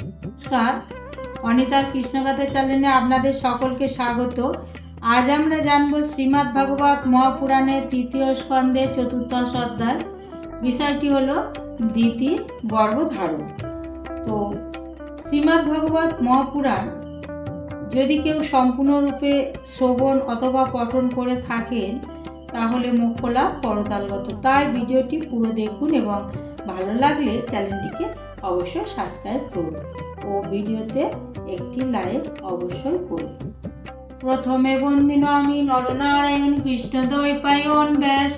নমস্কার। অনিতার কৃষ্ণগাথা চ্যানেলে আপনাদের সকলকে স্বাগত। আজ আমরা জানব শ্রীমদ্ ভাগবত মহাপুরাণের তৃতীয় স্কন্ধের চতুর্দশ অধ্যায়। বিষয়টি হলো দিতির গর্ভধারণ। তো শ্রীমদ্ ভাগবত মহাপুরাণ যদি কেউ সম্পূর্ণরূপে শ্রবণ অথবা পঠন করে থাকেন, তাহলে মোক্ষ লাভ করতালগত তাই ভিডিওটি পুরো দেখুন এবং ভালো লাগলে চ্যানেলটিকে অবশ্যই সাবস্ক্রাইব করুন ও ভিডিওতে একটি লাইক অবশ্যই করুন। প্রথমে বন্দিন আমি নরনারায়ণ কৃষ্ণদ্বৈপায়ন ব্যাস,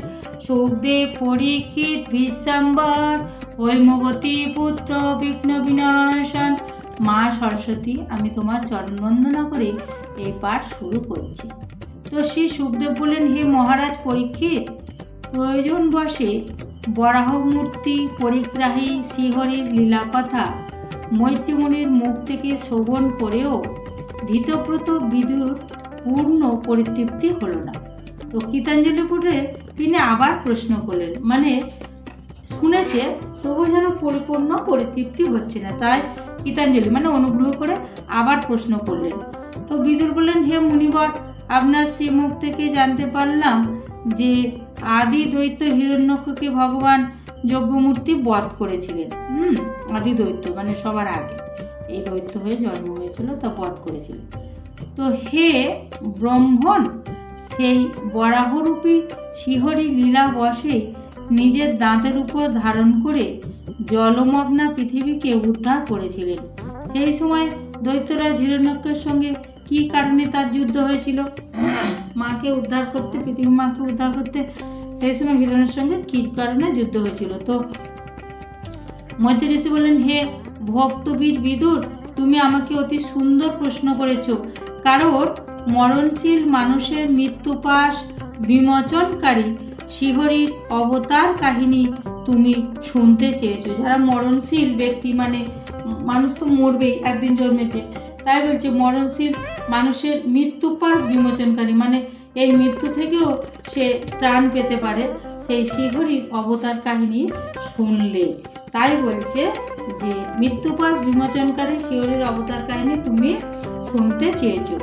সুখদেব পরীক্ষিত বিশ্বাম্বর হৈমবতী পুত্র বিঘ্ন বিনাশন। মা সরস্বতী, আমি তোমার চরণ বন্দনা করে এই পাঠ শুরু করছি। তো শ্রী সুখদেব বললেন হে মহারাজ পরীক্ষিত, প্রয়োজন বসে বরাহ মূর্তি পরিগ্রাহী শ্রীহরির লীলা কথা মৈত্রীমণির মুখ থেকে শোভন করেও ধৃতব্রত বিদুর পূর্ণ পরিতৃপ্তি হলো না। তো গীতাঞ্জলি পড়ে তিনি আবার প্রশ্ন করলেন মানে শুনেছে, তবু যেন পরিপূর্ণ পরিতৃপ্তি হচ্ছে না। তাই গীতাঞ্জলি মানে অনুগ্রহ করে আবার প্রশ্ন করলেন। তো বিদুর বললেন, হে মুনিবর আপনার শ্রীমুখ থেকে জানতে পারলাম যে আদি দৈত্য হিরণ্যককে ভগবান যজ্ঞমূর্তি বধ করেছিলেন। হুম, আদি দৈত্য মানে সবার আগে। এই দৈত্য হয়ে জন্ম হয়েছিল, তা বধ করেছিলেন। তো হে ব্রহ্মণ, সেই বরাহরূপী শিহরি লীলা বসে নিজের দাঁতের উপর ধারণ করে জলমগ্না পৃথিবীকে উদ্ধার করেছিলেন। সেই সময় দৈত্যরাজ হিরণ্যকের সঙ্গে কি কারণে তার যুদ্ধ হয়েছিল? মাকে উদ্ধার করতে পৃথিবী মাকে উদ্ধার করতে সেই সময় হিরণের সঙ্গে কী কারণে যুদ্ধ হয়েছিল? তো মধ্য ঋষি বললেন, হে ভক্তবীর বিদুর, তুমি আমাকে অতি সুন্দর প্রশ্ন করেছ। কারণ মরণশীল মানুষের মৃত্যুপাশ বিমোচনকারী শিহরির অবতার কাহিনী তুমি শুনতে চেয়েছো। যারা মরণশীল ব্যক্তি মানে মানুষ তো মরবেই, একদিন জন্মেছে। তাই বলছে, মরণশীল মানুষের মৃত্যুপাশ বিমোচনকারী মানে এই মৃত্যু থেকেও সে ত্রাণ পেতে পারে সেই শিহরির অবতার কাহিনী শুনলে। তাই বলছে যে মৃত্যুপাশ বিমোচনকারী শিহরির অবতার কাহিনী তুমি শুনতে চেয়েছো।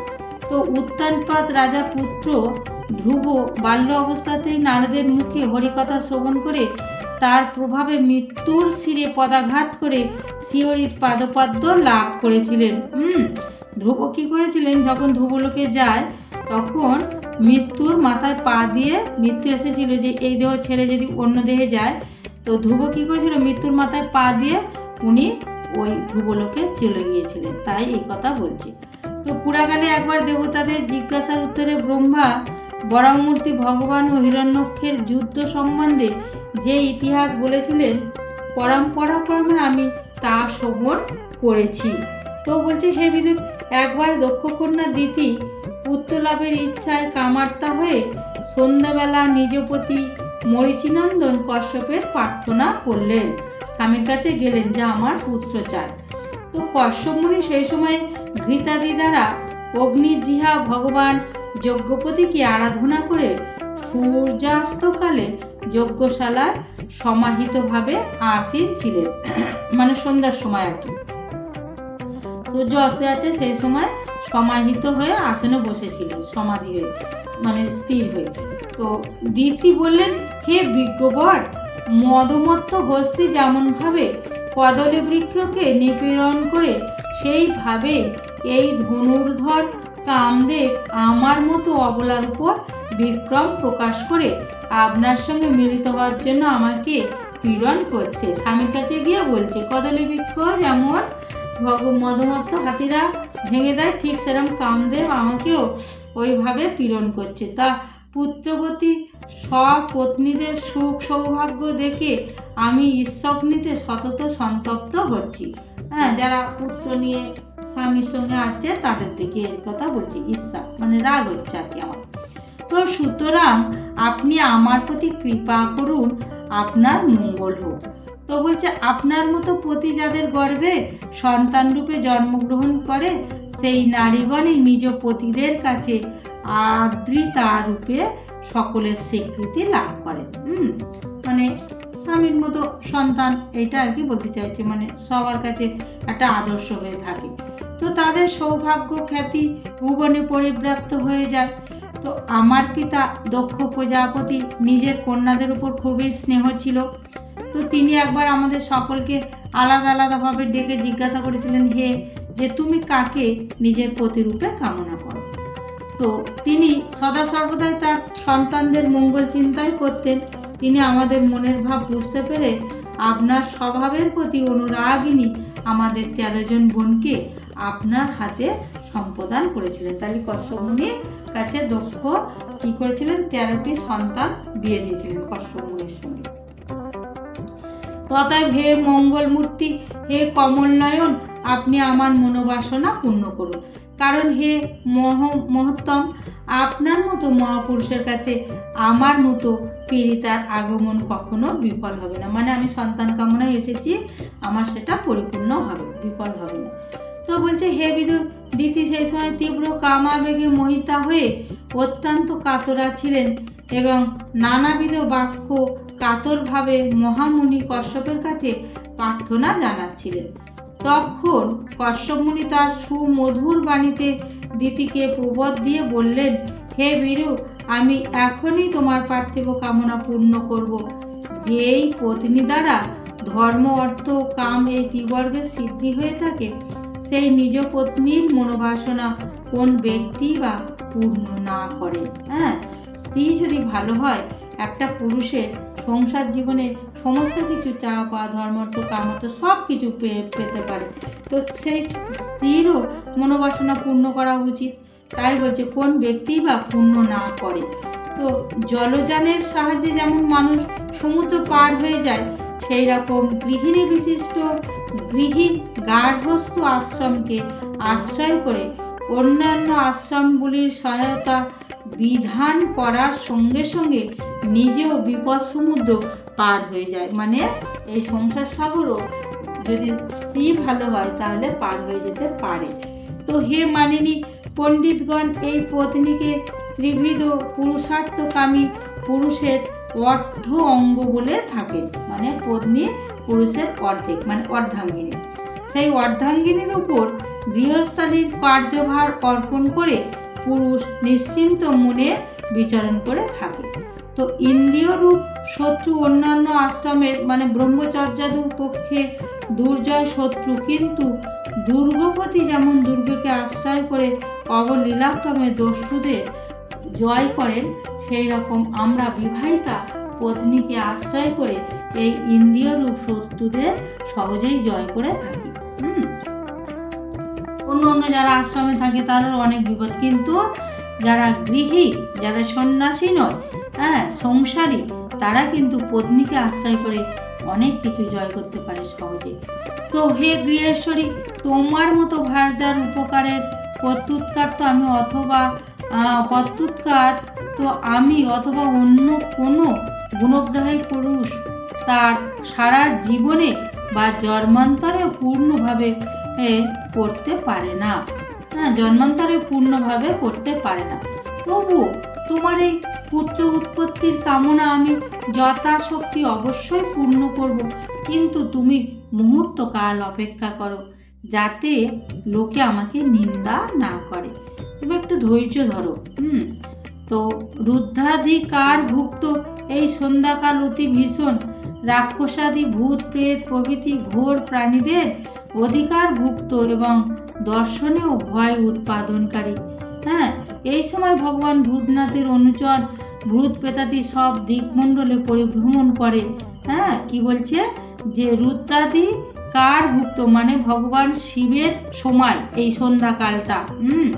তো উত্তানপাত রাজা পুত্র ধ্রুব বাল্য অবস্থাতেই নারদের মুখে হরিকথা শ্রবণ করে তার প্রভাবে মৃত্যুর শিরে পদাঘাত করে শিহরির পাদপাদ্য লাভ করেছিলেন। হুম ধ্রুব কী করেছিলেন? যখন ধ্রুবলোকে যায়, তখন মৃত্যুর মাথায় পা দিয়ে মৃত্যু এসেছিল যে এই দেহ ছেড়ে যদি অন্য দেহে যায়, তো ধ্রুব কী করেছিল? মৃত্যুর মাথায় পা দিয়ে উনি ওই ধ্রুবলোকে চলে গিয়েছিলেন। তাই এই কথা বলছি। তো পুরাকালে একবার দেবতাদের জিজ্ঞাসার উত্তরে ব্রহ্মা বরামূর্তি ভগবান ও হিরণ্যক্ষের যুদ্ধ সম্বন্ধে যে ইতিহাস বলেছিলেন, পরম্পরাক্রমে আমি তা শ্রবণ করেছি। তো বলছে, হে বিদ্যুৎ একবার দক্ষকন্যা দিতি পুত্র লাভের ইচ্ছায় কামার্তা হয়ে সন্ধ্যাবেলা নিজপতি মরিচিনন্দন কশ্যপের প্রার্থনা করলেন। স্বামীর কাছে গেলেন, যে আমার পুত্র চায় তো কশ্যপ মুনি সেই সময় ঘৃতাদি দ্বারা অগ্নিজিহা ভগবান যজ্ঞপতিকে আরাধনা করে সূর্যাস্তকালে যজ্ঞশালায় সমাহিতভাবে আসীন ছিলেন। মানে সন্ধ্যার সময় আর কি। সূর্য অস্তে আছে সেই সময় সমাহিত হয়ে আসনে বসেছিল, সমাধি হয়ে মানে স্থির হয়ে। তো দিতি বললেন, হে বিজ্ঞবর, মদমত্ত হস্তি যেমনভাবে কদলী বৃক্ষকে নিপীড়ন করে, সেইভাবে এই ধনুর্ধর কামদেব আমার মতো অবলার উপর বিক্রম প্রকাশ করে আপনার সঙ্গে মিলিত হওয়ার জন্য আমাকে পীড়ন করছে। স্বামীর কাছে গিয়ে বলছে, কদলী বৃক্ষ যেমন মদমত্ত হাতিরা ভেঙে দেয়, ঠিক সেরকম কামদেব আমাকেও ওইভাবে পীড়ন করছে। তা পুত্রবতী স্বপত্নীদের সুখ সৌভাগ্য দেখে আমি ঈশ্বগ্নিতে সতত সন্তপ্ত হচ্ছি। হ্যাঁ যারা পুত্র নিয়ে স্বামীর সঙ্গে আছে, তাদের দিকে এর কথা বলছি ঈর্ষা মানে রাগ হচ্ছে আর কি আমার। তো সুতরাং আপনি আমার প্রতি কৃপা করুন, আপনার মঙ্গল হোক। তো বলছে, আপনার মতো পতি যাদের গর্ভে সন্তান রূপে জন্মগ্রহণ করে, সেই নারীগণই নিজ পতিদের কাছে আদৃতা রূপে সকলের স্বীকৃতি লাভ হুম মানে স্বামীর মতো সন্তান, এইটা আর কি বলতে চাইছে মানে সবার কাছে একটা আদর্শ হয়ে থাকে। তো তাদের সৌভাগ্য খ্যাতি ভুবনে পরিব্রাপ্ত হয়ে যায়। তো আমার পিতা দক্ষ প্রজাপতি, নিজের কন্যাদের উপর খুবই স্নেহ ছিল। তো তিনি একবার আমাদের সকলকে আলাদা আলাদাভাবে ডেকে জিজ্ঞাসা করেছিলেন, হে, যে তুমি কাকে নিজের প্রতিরূপে কামনা করো? তো তিনি সদা সর্বদাই তার সন্তানদের মঙ্গল চিন্তাই করতেন। তিনি আমাদের মনের ভাব বুঝতে পেরে আপনার স্বভাবের প্রতি অনুরাগিনী আমাদের তেরো জন বোনকে আপনার হাতে সম্প্রদান করেছিলেন। তাহলে কশ্যপমুনির কাছে দক্ষ কি করেছিলেন? তেরোটি সন্তান বিয়ে দিয়েছিলেন কশ্যপমুনির সঙ্গে। তথায় হে মঙ্গলমূর্তি হে কমলনয়ন, আপনি আমার মনোবাসনা পূর্ণ করুন। কারণ হে মহ মহত্তম, আপনার মতো মহাপুরুষের কাছে আমার মতো পীড়িতার আগমন কখনো বিফল হবে না। মানে আমি সন্তান কামনায় এসেছি, আমার সেটা পরিপূর্ণ হবে, বিফল হবে না। তো বলছে, হে বিদু দিতি সেই সময় তীব্র কামাবেগে মোহিতা হয়ে অত্যন্ত কাতরা ছিলেন এবং নানাবিধ বাক্য কাতরভাবে মহামুনি কশ্যপের কাছে প্রার্থনা জানাচ্ছিলেন। তখন কশ্যপ মুনি তার সুমধুর বাণীতে দিতিকে প্রবোধ দিয়ে বললেন, হে বীরু, আমি এখনই তোমার পার্থিব কামনা পূর্ণ করব। যেই পত্নী দ্বারা ধর্ম, অর্থ, কাম এই ত্রিবর্গের সিদ্ধি হয়ে থাকে, সেই নিজ পত্নীর মনোবাসনা কোন ব্যক্তি বা পূর্ণ না করে। হ্যাঁ স্ত্রী যদি ভালো হয়, একটা পুরুষের সংসার জীবনে সমস্ত কিছু চা পাওয়া ধর্মার্থ কামর্থ সব কিছু পেতে পারে। তো সেই স্ত্রীরও মনোবাসনা পূর্ণ করা উচিত। তাই বলছে, কোন ব্যক্তি বা পূর্ণ না করে। তো জলযানের সাহায্যে যেমন মানুষ সমুদ্র পার হয়ে যায়, সেই রকম গৃহিণী বিশিষ্ট গৃহী গার্হস্থ আশ্রমকে আশ্রয় করে অন্যান্য আশ্রমগুলির সহায়তা বিধান করার সঙ্গে সঙ্গে নিজেও বিপদ সমুদ্র পার হয়ে যায়। মানে এই সংসার সাগরও যদি স্ত্রী ভালো হয়, তাহলে পার হয়ে যেতে পারে। তো হে মানিনী, পণ্ডিতগণ, এই পত্নীকে ত্রিবিধ পুরুষার্থকামী পুরুষের অর্ধ অঙ্গ বলে থাকে। মানে পত্নী পুরুষের অর্ধেক মানে অর্ধাঙ্গিনী। সেই অর্ধাঙ্গিনীর উপর গৃহস্থালীর কার্যভার অর্পণ করে পুরুষ নিশ্চিন্ত মনে বিচরণ করে থাকে। তো ইন্দ্রিয় রূপ শত্রু অন্যান্য আশ্রমের মানে ব্রহ্মচর্যাদুর পক্ষে দুর্জয় শত্রু কিন্তু দুর্গপতি যেমন দুর্গকে আশ্রয় করে অবলীলাক্রমে দস্যুদের জয় করেন, সেই রকম আমরা বিবাহিতা পত্নীকে আশ্রয় করে এই ইন্দ্রিয় রূপ শত্রুদের সহজেই জয় করে থাকি। অন্য অন্য যারা আশ্রমে থাকে, তাদের অনেক বিপদ। কিন্তু যারা গৃহী, যারা সন্ন্যাসী নয় হ্যাঁ সংসারী, তারা কিন্তু পত্নীকে আশ্রয় করে অনেক কিছু জয় করতে পারে সহজে। তো হে গৃহেশ্বরী, তোমার মতো ভার্যার উপকারের প্রত্যুৎকার তো আমি অথবা প্রত্যুৎকার তো আমি অথবা অন্য কোনো গুণগ্রাহী পুরুষ তার সারা জীবনে বা জন্মান্তরে পূর্ণভাবে করতে পারে না। হ্যাঁ জন্মান্তরে পূর্ণভাবে করতে পারে না। তবু তোমার এই পুত্র উৎপত্তির কামনা আমি যথাশক্তি অবশ্যই পূর্ণ করব। কিন্তু তুমি মুহূর্তকাল অপেক্ষা করো, যাতে লোকে আমাকে নিন্দা না করে। তুমি একটু ধৈর্য ধরো, হুম? তো রুদ্রাধিকার ভুক্ত এই সন্ধ্যাকাল অতি ভীষণ। রাক্ষসাদি, ভূত, প্রেত প্রভৃতি ঘোর প্রাণীদের অধিকারভুক্ত এবং দর্শনেও ভয় উৎপাদনকারী। হ্যাঁ এই সময় ভগবান ভূতনাথের অনুচর ভূত প্রেতাদি সব দিকমণ্ডলে পরিভ্রমণ করে। হ্যাঁ কি বলছে? যে রুদ্রাদি কার ভুক্ত মানে ভগবান শিবের সময়, এই সন্ধ্যাকালটা। হুম,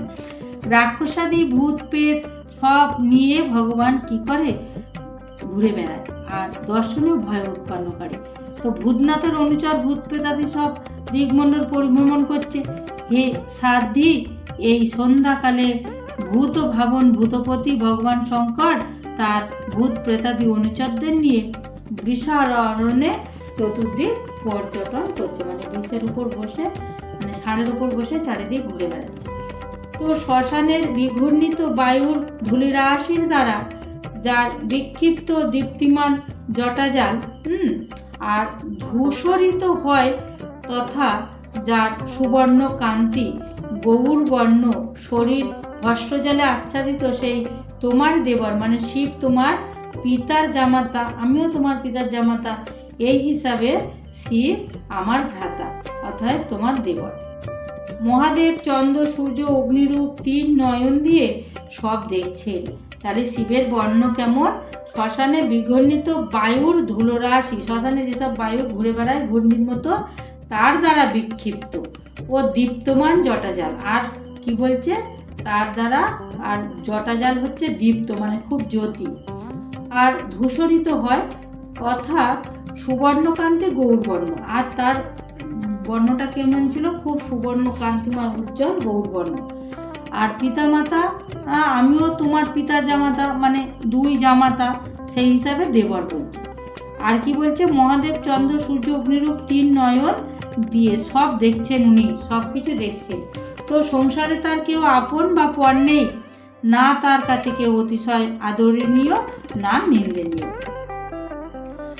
রাক্ষসাদি, ভূত প্রেত সব নিয়ে ভগবান কি করে? ঘুরে বেড়ায়। আর দর্শনেও ভয় উৎপন্ন করে তো ভূতনাথের অনুচর ভূত প্রেতাদি সব দিগমণ্ডল পরিভ্রমণ করছে। হে সাধ্বী, এই সন্ধ্যাকালে ভূত ভাবন ভূতপতি ভগবান শঙ্কর তার ভূত প্রেতাদি অনুচরদের নিয়ে বিশাল অরণ্যে চতুর্দিক পর্যটন করছে। মানে বিষের উপর বসে মানে ষাঁড়ের উপর বসে চারিদিক ঘুরে বেড়াচ্ছে। তো শ্মশানের বিঘূর্ণিত বায়ুর ধূলিরাশির দ্বারা যার বিক্ষিপ্ত দীপ্তিমান জটাজাল, হুম আর ধূসরিত হয় তথা যার সুবর্ণ কান্তি গৌর বর্ণ শরীর ভস্যজালে আচ্ছাদিত সেই তোমার দেবর। মানে শিব তোমার পিতার জামাতা, আমিও তোমার পিতার জামাতা। এই হিসাবে শিব আমার ভ্রাতা অর্থাৎ তোমার দেবর। মহাদেব চন্দ্র, সূর্য, অগ্নিরূপ তিন নয়ন দিয়ে সব দেখছেন। তাহলে শিবের বর্ণ কেমন? শ্মশানে বিঘর্ণিত বায়ুর ধুলোরাশি, শ্মশানে যেসব বায়ু ঘুরে বেড়ায় ঘূর্ণির মতো, তার দ্বারা বিক্ষিপ্ত ও দীপ্তমান জটাজাল। আর কি বলছে? তার দ্বারা আর জটাজাল হচ্ছে দীপ্ত মানে খুব জ্যোতি। আর ধূসরিত হয়, অর্থাৎ সুবর্ণকান্তি গৌরবর্ণ। আর তার বর্ণটা কেমন ছিল? খুব সুবর্ণ কান্তিময় উজ্জ্বল গৌরবর্ণ। আর পিতামাতা আহ, আমিও তোমার পিতা জামাতা মানে দুই জামাতা সেই হিসাবে দেবর বলছে। আর কি বলছে? মহাদেব চন্দ্র সূর্য অগ্নিরূপ তিন নয়ন দিয়ে সব দেখছেন উনি সব কিছু দেখছেন। তো সংসারে তার কেউ আপন বা পর নেই না তার কাছে কেউ অতিশয় আদরণীয় না নিন্দনীয়।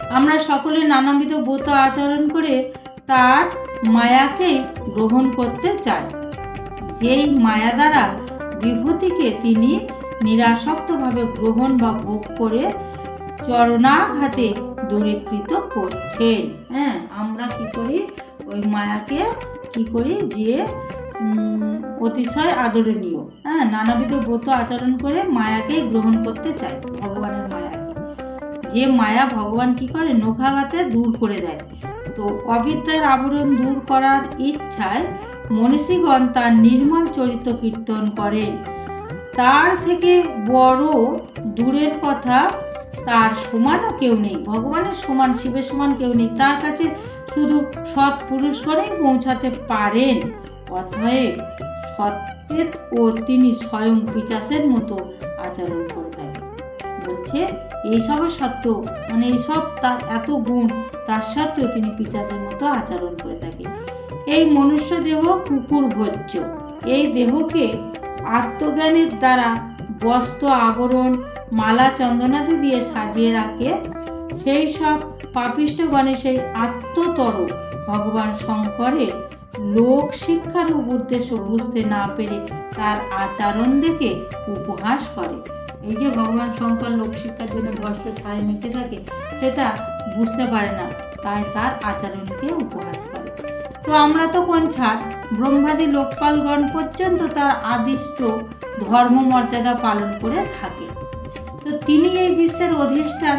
আমরা সকলে নানাবিধ ব্রত আচরণ করে তার মায়াকে গ্রহণ করতে চাই। যেই মায়া দ্বারা বিভূতিকে তিনি নিরাসক্তভাবে গ্রহণ বা ভোগ করে চরণাঘাতে দূরীকৃত করছেন। হ্যাঁ আমরা কি করি? ওই মায়াকে কি করি? যে অতিশয় আদরণীয়। হ্যাঁ নানাবিধ ব্রত আচরণ করে মায়াকে গ্রহণ করতে চাই ভগবানের মায়াকে। যে মায়া ভগবান কি করে? নখাঘাতে দূর করে দেয়। তো অবিদ্যার আবরণ দূর করার ইচ্ছায় মনীষীগণ তার নির্মল চরিত্র কীর্তন করেন। তার থেকে বড় দূরের কথা তার সমানও কেউ নেই। ভগবানের সমান, শিবের সমান কেউ নেই। তার কাছে শুধু সৎ পুরুষগণেই পৌঁছাতে পারেন। অতএব সত্যের ও তিনি স্বয়ং পিচাসের মতো আচরণ করে থাকেন। বলছে এইসবের সত্ত্বেও মানে এইসব তার এত গুণ, তার সত্ত্বেও তিনি পিচাসের মতো আচরণ করে থাকে এই মনুষ্য দেহ কুকুর ভোজ্য। এই দেহকে আত্মজ্ঞানের দ্বারা বস্ত্র, আবরণ, মালা, চন্দনাদি দিয়ে সাজিয়ে রাখে। সেই সব পাপিষ্ঠগণে সেই আত্মতর ভগবান শঙ্করের লোক শিক্ষার উদ্দেশ্য বুঝতে না পেরে তার আচরণ দেখে উপহাস করে। এই যে ভগবান শঙ্কর লোক শিক্ষার জন্য বস্ত্র ছায় মেখে থাকে, সেটা বুঝতে পারে না, তাই তার আচরণকে উপহাস করে। তো আমরা তো কোন ছাড় ব্রহ্মাদি লোকপালগণ পর্যন্ত তার আদিষ্ট ধর্ম মর্যাদা পালন করে থাকে। তো তিনি এই বিশ্বের অধিষ্ঠান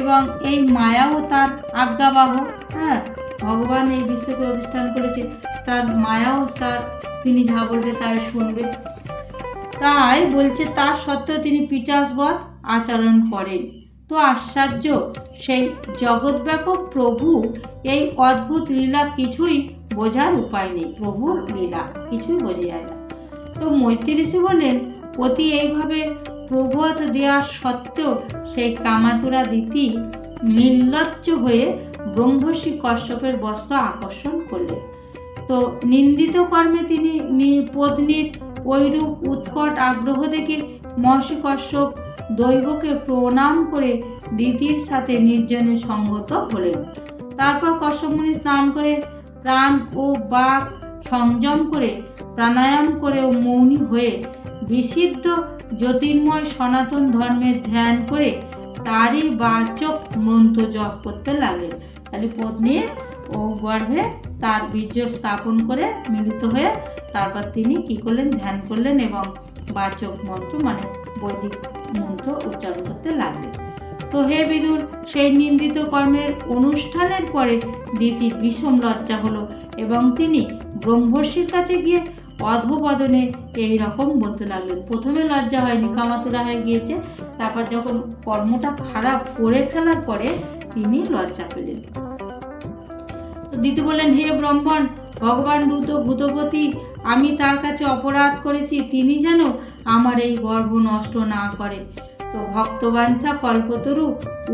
এবং এই মায়াও তার আজ্ঞাবাহক হ্যাঁ ভগবান এই বিশ্বকে অধিষ্ঠান করেছে। তার মায়াও তার, তিনি যা বলবে তাই শুনবে। তাই বলছে তার সত্ত্বেও তিনি পিচাসবধ আচরণ করেন। তো আশ্চর্য, সেই জগৎব্যাপক প্রভু এই অদ্ভুত লীলা কিছুই বোঝার উপায় নেই। প্রভুর লীলা, কিছুই বোঝা যায় না। তো মৈত্রী বলেন অতি এইভাবে প্রবোধ দেওয়ার সত্ত্বেও সেই কামাতুরা দিতি নির্লজ্জ হয়ে ব্রহ্মর্ষি কশ্যপের বস্ত্র আকর্ষণ করলেন। তো নিন্দিত কর্মে তিনি পত্নীর ওইরূপ উৎকট আগ্রহ দেখে মহর্ষি কশ্যপ দৈবকে প্রণাম করে দিদির সাথে নির্জনে সঙ্গত হলেন। তারপর কশ্যপ মুনি স্নান করে প্রাণ ও বাক সংযম করে, প্রাণায়াম করে ও মৌনী হয়ে বিশুদ্ধ জ্যোতির্ময় সনাতন ধর্মের ধ্যান করে তারই বাচক মন্ত্র জপ করতে লাগলেন। তাহলে পত্নীর ও গর্ভে তার বীর্য স্থাপন করে মিলিত হয়ে তারপর তিনি কি করলেন? ধ্যান করলেন এবং বাচক মন্ত্র মানে বৈদিক মন্ত্র উচ্চারণ করতে লাগলেন। তো হে বিদুর, সেই নিন্দিত কর্মের অনুষ্ঠানের পরে দিতির বিষম লজ্জা হলো এবং তিনি ব্রহ্মর্ষির কাছে গিয়ে অধবদনে এই রকম বলতে লাগলেন। প্রথমে লজ্জা হয়নি, কামাতুরা হয়ে গিয়েছে। তারপর যখন কর্মটা খারাপ করে ফেলার পরে তিনি লজ্জা পেলেন। তো দিদি বললেন, হে ব্রহ্মণ, ভগবান রুত ভূতপতি, আমি তার কাছে অপরাধ করেছি, তিনি যেন আমার এই গর্ভ নষ্ট না করে। তো ভক্তবাঞ্ছা কল্পতরু,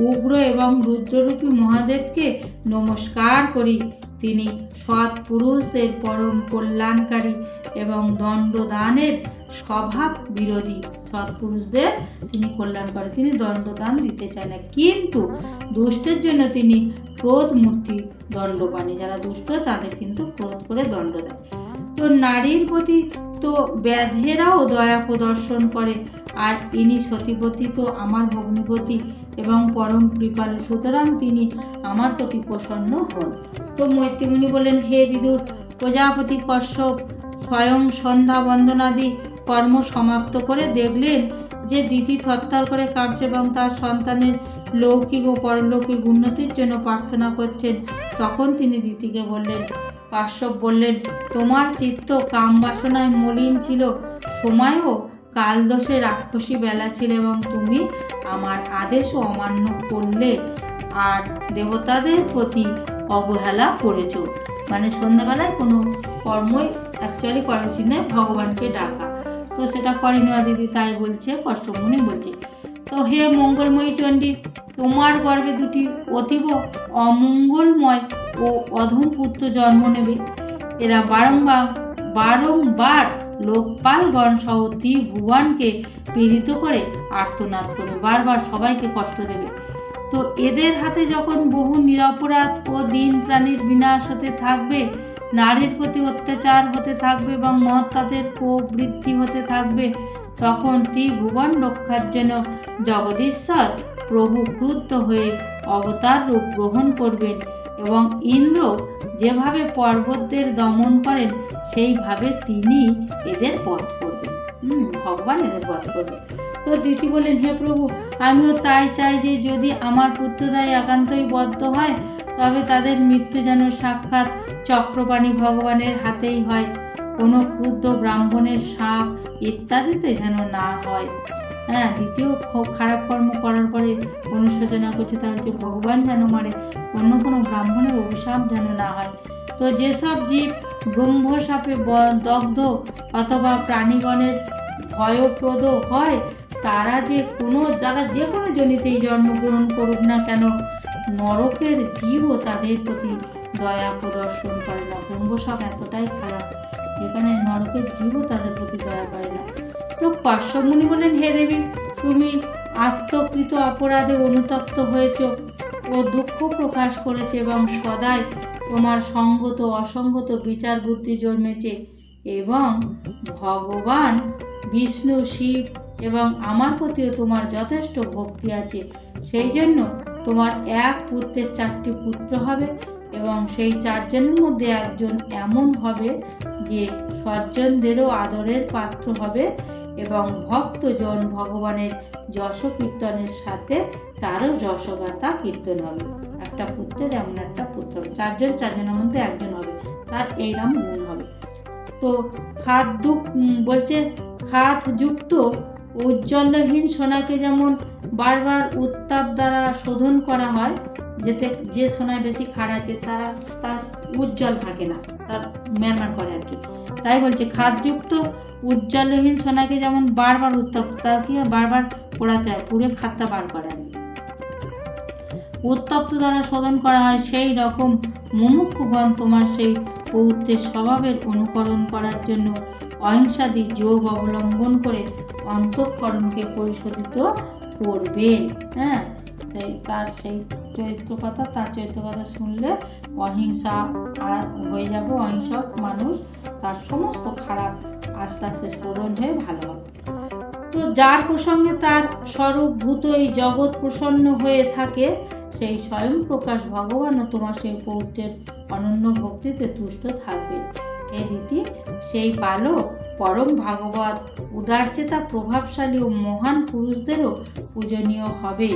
উগ্র এবং রুদ্ররূপী মহাদেবকে নমস্কার করি। তিনি সৎ পুরুষের পরম কল্যাণকারী এবং দণ্ডদানের স্বভাব বিরোধী। সৎপুরুষদের তিনি কল্যাণ করে তিনি দণ্ডদান দিতে চায় না। কিন্তু দুষ্টের জন্য তিনি ক্রোধ মূর্তি দণ্ডপানি যারা দুষ্ট, তাদের কিন্তু ক্রোধ করে দণ্ড দেয়। তো নারীর প্রতি তো ব্যাধেরাও দয়া প্রদর্শন করে। আর ইনি সতীপতি তো আমার ভগ্নিপতি এবং পরম কৃপালু। সুতরাং তিনি আমার প্রতি প্রসন্ন হন। তো মৈত্রীমুনি বলেন হে বিদুর, প্রজাপতি কশ্যপ স্বয়ং সন্ধ্যা বন্দনাদি কর্ম সমাপ্ত করে দেখলেন যে দিদি থরথর করে কাঁপছে এবং তার সন্তানের লৌকিক ও পরলৌকিক উন্নতির জন্য প্রার্থনা করছেন। তখন তিনি দিদিকে বললেন কাশ্যপ বললেন, তোমার চিত্ত কাম বাসনায় মলিন ছিল। সময়ও কালদোষে রাক্ষসী বেলা ছিল এবং তুমি আমার আদেশও অমান্য করলে আর দেবতাদের প্রতি অবহেলা করেছ। মানে সন্ধ্যাবেলায় কোনো কর্মই অ্যাকচুয়ালি করা উচিত নয়, ভগবানকে ডাকা। তো সেটা করেনি দিদি তাই বলছে কষ্টমণি বলছে, তো হে মঙ্গলময়ী চণ্ডী, তোমার গর্ভে দুটি অতীব অমঙ্গলময় ও অধম পুত্র জন্ম নেবে। এরা বারংবার বারংবার লোকপালগণ সহ ত্রিভুবনকে পীড়িত করে আর্তনাদ করবে, বারবার সবাইকে কষ্ট দেবে। তো এদের হাতে যখন বহু নিরপরাধ ও দিন প্রাণীর বিনাশ হতে থাকবে, নারীর প্রতি অত্যাচার হতে থাকবে এবং মহত্তাদের প্রবৃদ্ধি হতে থাকবে, তখন ত্রিভুবন রক্ষার জন্য জগদীশ্বর প্রভু ক্রুদ্ধ হয়ে অবতার রূপ গ্রহণ করবেন। এবং ইন্দ্র যেভাবে পর্বতদের দমন করেন, সেইভাবে তিনি এদের বধ করবেন। ভগবান এদের বধ করবে। তো দিতি বলেন হে প্রভু, আমিও তাই চাই যে যদি আমার পুত্রদায় একান্তই বদ্ধ হয়, তবে তাদের মৃত্যু যেন সাক্ষাৎ চক্রপাণী ভগবানের হাতেই হয়। কোনো ক্ষুদ্র ব্রাহ্মণের সাপ ইত্যাদিতে যেন না হয়। হ্যাঁ দ্বিতীয় খারাপ কর্ম করার পরে অনুশোচনা করছে তা হচ্ছে ভগবান যেন মারে অন্য কোনো ব্রাহ্মণের অভিশাপ যেন না হয়। তো যেসব জীব ব্রহ্ম সাপে দগ্ধ অথবা প্রাণীগণের ভয়প্রদ হয়, তারা যে কোনো যারা যে কোনো জনিতেই জন্মগ্রহণ করুক না কেন, নরকের জীবও তাদের প্রতি দয়া প্রদর্শন করে না। ব্রহ্মসাপ এতটাই খারাপ, যেখানে নরকের জীবও তাদের প্রতি দয়া করে না। তো কশ্যপ মুনি বলেন, হে দেবী, তুমি আত্মকৃত অপরাধে অনুতপ্ত হয়েছ। ও দুঃখ প্রকাশ করেছে এবং সদাই তোমার সঙ্গত অসঙ্গত বিচার বুদ্ধি জন্মেছে এবং ভগবান বিষ্ণু, শিব এবং আমার প্রতিও তোমার যথেষ্ট ভক্তি আছে। সেই জন্য তোমার এক পুত্রের চারটি পুত্র হবে এবং সেই চারজনের মধ্যে একজন এমন হবে যে সজ্জনদেরও আদরের পাত্র হবে এবং ভক্তজন ভগবানের যশ কীর্তনের সাথে তারও যশগাথা কীর্তন হবে। একটা পুত্রের এমন একটা পুত্র হবে। চারজন চারজনের মধ্যে একজন হবে। তার এইরকম গুণ হবে। তো খাদ্য বলছে খাতযুক্ত উজ্জ্বলহীন সোনাকে যেমন বারবার উত্তাপ দ্বারা শোধন করা হয়, যেতে, যে সোনায় বেশি খাড় আছে, তারা, তার উজ্জ্বল থাকে না। তার ম্যারমার করে আর কি। তাই বলছে খাদযুক্ত, উজ্জ্বলহীন সোনাকে যেমন বারবার উত্তাপ তার কি? বারবার পোড়াতে হয়, পুড়ে খাতটা বার করে আর। উত্তপ্ত দ্বারা শোধন করা হয়, সেই রকম মুমুক্ষুগণ তোমার সেই পৌত্রের স্বভাবের অনুকরণ করার জন্য অহিংসাদি যোগ অবলম্বন করে অন্তঃকরণকে পরিশোধিত করবেন। হ্যাঁ? সেই তার সেই চরিত্র কথা, তার চরিত্র কথা শুনলে অহিংসা হয়ে যাবে, অহিংসক মানুষ তার সমস্ত খারাপ আস্তে আস্তে শোধন হয়ে ভালো হবে। তো যার প্রসঙ্গে তার স্বরূপভূত এই জগৎ প্রসন্ন হয়ে থাকে সেই স্বয়ং প্রকাশ ভগবানও তোমার সেই পৌত্রের অনন্য ভক্তিতে তুষ্ট থাকবে এ রীতি সেই বালক পরম ভাগবত উদারচেতা প্রভাবশালী ও মহান পুরুষদেরও পূজনীয় হবে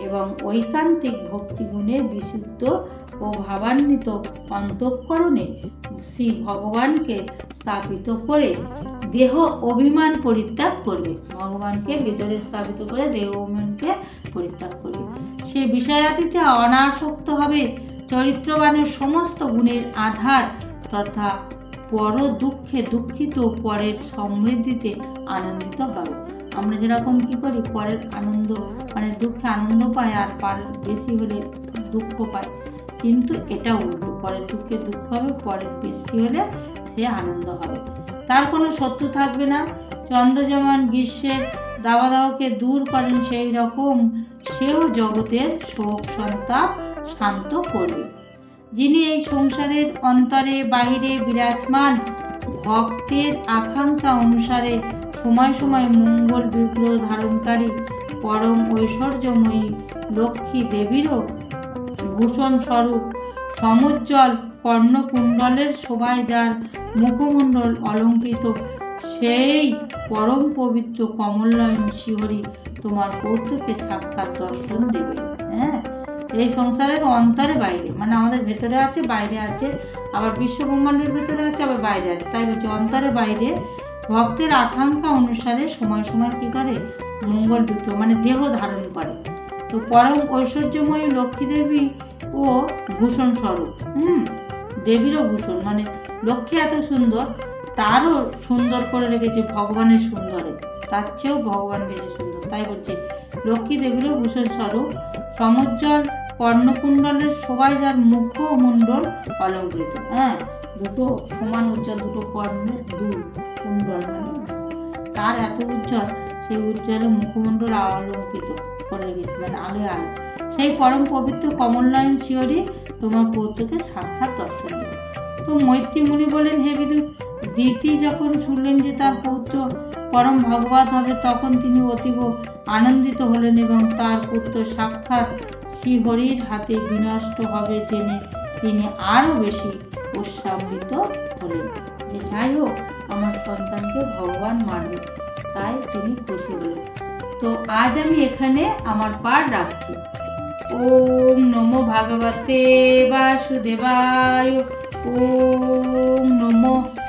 এবং ঐকান্তিক ভক্তিগুণে বিশুদ্ধ ও ভাবান্বিত অন্তঃকরণে শ্রী ভগবানকে স্থাপিত করে দেহ অভিমান পরিত্যাগ করবে। ভগবানকে ভিতরে স্থাপিত করে দেহ অভিমানকে পরিত্যাগ করবে। সে বিষয়াতীতে অনাসক্ত হবে চরিত্রবানের সমস্ত গুণের আধার তথা পর দুঃখে দুঃখিত পরের সমৃদ্ধিতে আনন্দিত হবে। আমরা যেরকম কি করি, পরের আনন্দ মানে দুঃখে আনন্দ পাই আর পার বেশি হলে দুঃখ পায় কিন্তু এটা উল্টো, পরের দুঃখে দুঃখ হবে, পরের বেশি হলে সে আনন্দ হবে। তার কোনো শত্রু থাকবে না। চন্দ্র যেমন গ্রীষ্মের দাবাদাহকে দূর করেন সেই রকম, সেও জগতের শোক সন্তাপ শান্ত করবে। যিনি এই সংসারের অন্তরে বাহিরে বিরাজমান, ভক্তের আকাঙ্ক্ষা অনুসারে সময় সময় মঙ্গল বিগ্রহ ধারণকারী, পরম ঐশ্বর্যময়ী লক্ষ্মী দেবীরও ভূষণ স্বরূপ সমুজ্জ্বল কর্ণকুণ্ডলের শোভায় যার মুখমণ্ডল অলঙ্কৃত, সেই পরম পবিত্র কমলনয়ন শিহরি তোমার কৌতুকে সাক্ষাৎ দর্শন দেবে। হ্যাঁ? এই সংসারের অন্তরে বাইরে। মানে আমাদের ভেতরে আছে, বাইরে আছে। আবার বিশ্ব ব্রহ্মাণ্ডের ভেতরে আছে, আবার বাইরে আছে। তাই বলছি, অন্তরে বাইরে। ভক্তের আকাঙ্ক্ষা অনুসারে সময় সময় কী করে? মঙ্গল দুটো মানে দেহ ধারণ করে। তো পরম ঐশ্বর্যময়ী লক্ষ্মী দেবী ও ভূষণ স্বরূপ, হুম? দেবীরও ভূষণ। মানে লক্ষ্মী এত সুন্দর তারও সুন্দর করে রেখেছে ভগবানের সুন্দরে। তার চেয়েও ভগবান বেশি সুন্দর। তাই বলছে, লক্ষ্মী দেবীরও ভূষণ স্বরূপ। সমুজ্জ্বল কর্ণকুণ্ডলের সবাই যার মুখ্য মুখমণ্ডল অলঙ্কৃত। হ্যাঁ দুটো সমান উজ্জ্বল, দুটো কর্ণের দুই কুণ্ডল মানে তার এত উজ্জ্বল, সেই উজ্জ্বলে মুখমণ্ডল অলঙ্কৃত করে রেখেছে মানে আলো আলো। সেই পরম পবিত্র কমলনয়ন শিওরি তোমার পৌত্রকে সাক্ষাৎ দর্শন তো মৈত্রী মুনি বলেন, হে বিদুৎ দিতি যখন শুনলেন যে তার পৌত্র পরম ভগবত হবে, তখন তিনি অতীব আনন্দিত হলেন এবং তার পুত্র সাক্ষাৎ শ্রীহরির হাতে বিনষ্ট হবে জেনে তিনি আরও বেশি উৎসাহিত হলেন যে যাই হোক, আমার সন্তানকে ভগবান মানবে, তাই তিনি খুশি হলেন। তো আজ আমি এখানে আমার পাঠ রাখছি। ওম নমো ভাগবতে বাসুদেবায়, ওম নমো